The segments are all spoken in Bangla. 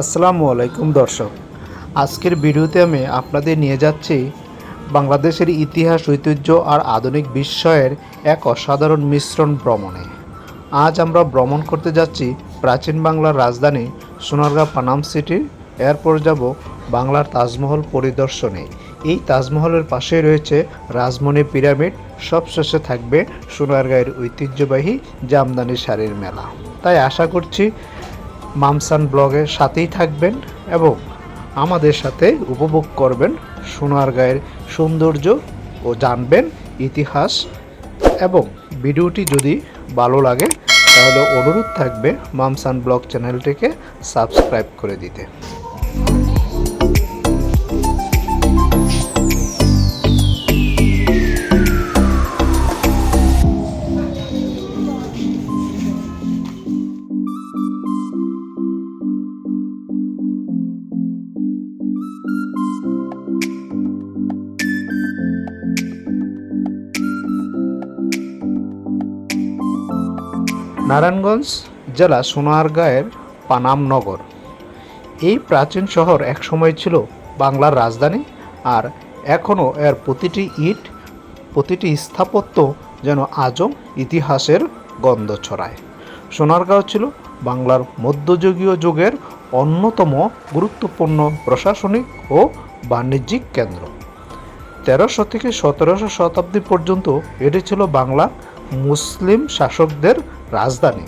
আসসালামু আলাইকুম দর্শক। আজকের ভিডিওতে আমি আপনাদের নিয়ে যাচ্ছি বাংলাদেশের ইতিহাস, ঐতিহ্য আর আধুনিক বিস্ময়ের এক অসাধারণ মিশ্রণ ভ্রমণে। আজ আমরা ভ্রমণ করতে যাচ্ছি প্রাচীন বাংলার রাজধানী সোনারগাঁ পানাম সিটির। এরপর যাব বাংলার তাজমহল পরিদর্শনে। এই তাজমহলের পাশে রয়েছে রাজমণি পিরামিড। সবশেষে থাকবে সোনারগাঁয়ের ঐতিহ্যবাহী জামদানি শাড়ির মেলা। তাই আশা করছি মামসান ব্লগের সাথেই থাকবেন এবং আমাদের সাথে উপভোগ করবেন সোনার গায়ের সৌন্দর্য ও জানবেন ইতিহাস। এবং ভিডিওটি যদি ভালো লাগে, তাহলে অনুরোধ থাকবে মামসান ব্লগ চ্যানেলটিকে সাবস্ক্রাইব করে দিতে। নারায়ণগঞ্জ জেলা সোনারগাঁয়ের পানাম নগর। এই প্রাচীন শহর একসময় ছিল বাংলার রাজধানী আর এখনও এর প্রতিটি ইট, প্রতিটি স্থাপত্য যেন আজও ইতিহাসের গন্ধ ছড়ায়। সোনারগাঁও ছিল বাংলার মধ্যযুগীয় যুগের অন্যতম গুরুত্বপূর্ণ প্রশাসনিক ও বাণিজ্যিক কেন্দ্র। তেরোশো থেকে সতেরোশো শতাব্দী পর্যন্ত এটি ছিল বাংলা মুসলিম শাসকদের রাজধানী।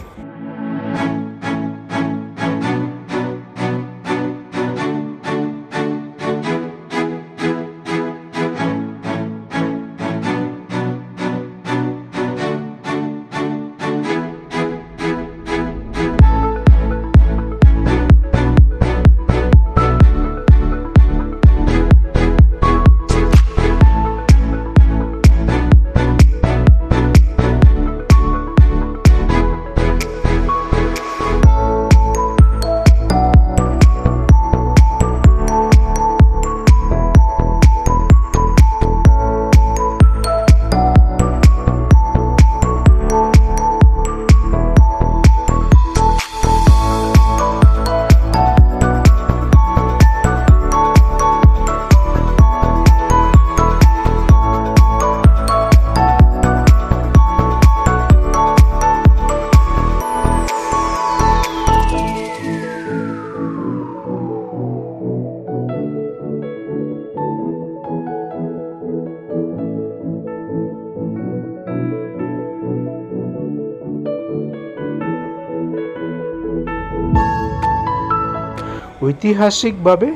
ঐতিহাসিকভাবে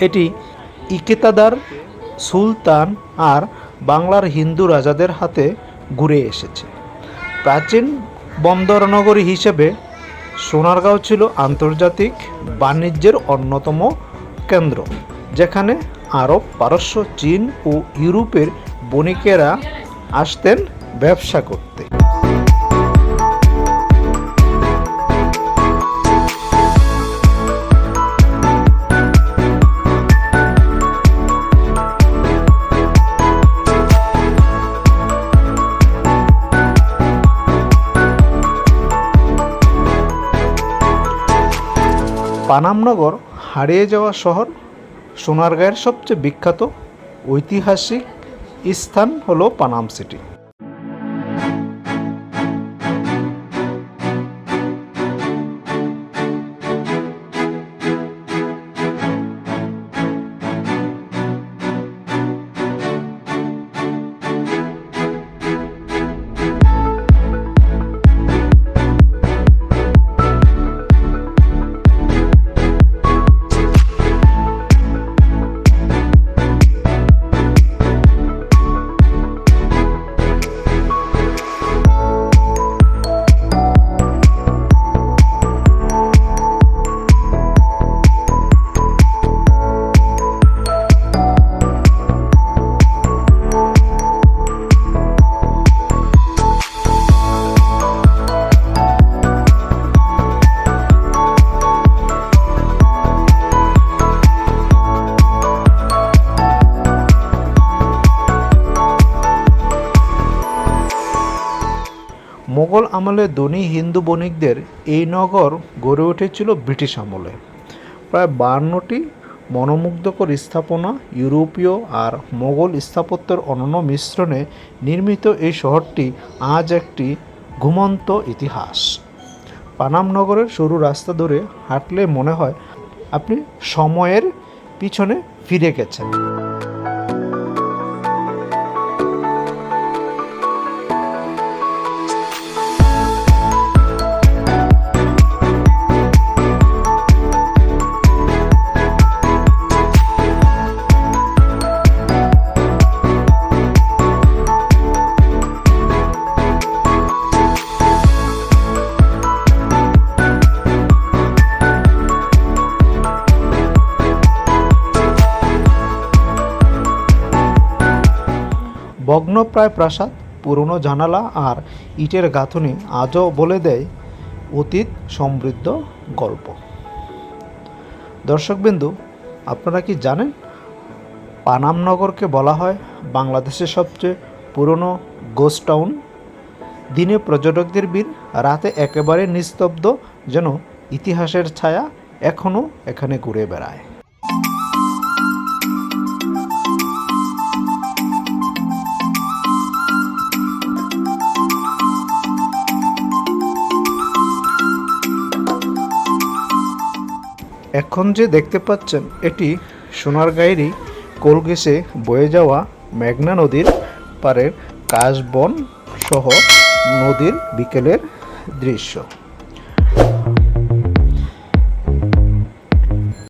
এটি ইকেতাদার সুলতান আর বাংলার হিন্দু রাজাদের হাতে ঘুরে এসেছে। প্রাচীন বন্দরনগরী হিসেবে সোনারগাঁও ছিল আন্তর্জাতিক বাণিজ্যের অন্যতম কেন্দ্র, যেখানে আরব, পারস্য, চীন ও ইউরোপের বণিকেরা আসতেন ব্যবসা করতে। পানামনগর হারিয়ে যাওয়া শহর সোনারগাঁয়ের সবচেয়ে বিখ্যাত ঐতিহাসিক স্থান হলো পানাম সিটি। মোগল আমলে ধনী হিন্দু বণিকদের এই নগর গড়ে উঠেছিল ব্রিটিশ আমলে। প্রায় বান্নটি মনোমুগ্ধকর স্থাপনা ইউরোপীয় আর মোগল স্থাপত্যের অনন্য মিশ্রণে নির্মিত এই শহরটি আজ একটি ঘুমন্ত ইতিহাস। পানাম নগরের সরু রাস্তা ধরে হাঁটলে মনে হয় আপনি সময়ের পিছনে ফিরে গেছেন। ভগ্নপ্রায় প্রাসাদ, পুরনো জানালা আর ইটের গাঁথুনি আজও বলে দেয় অতীত সমৃদ্ধ গল্প। দর্শকবিন্দু, আপনারা কি জানেন পানাম নগরকে বলা হয় বাংলাদেশের সবচেয়ে পুরনো গোস্ট টাউন দিনে পর্যটকদের ভিড়, রাতে একেবারে নিস্তব্ধ, যেন ইতিহাসের ছায়া এখনও এখানে ঘুরে বেড়ায়। এখন যে দেখতে পাচ্ছেন, এটি সোনারগাঁয়েরই কোলগেসে বয়ে যাওয়া মেঘনা নদীর পাড়ের কাশবন সহ নদীর বিকেলের দৃশ্য।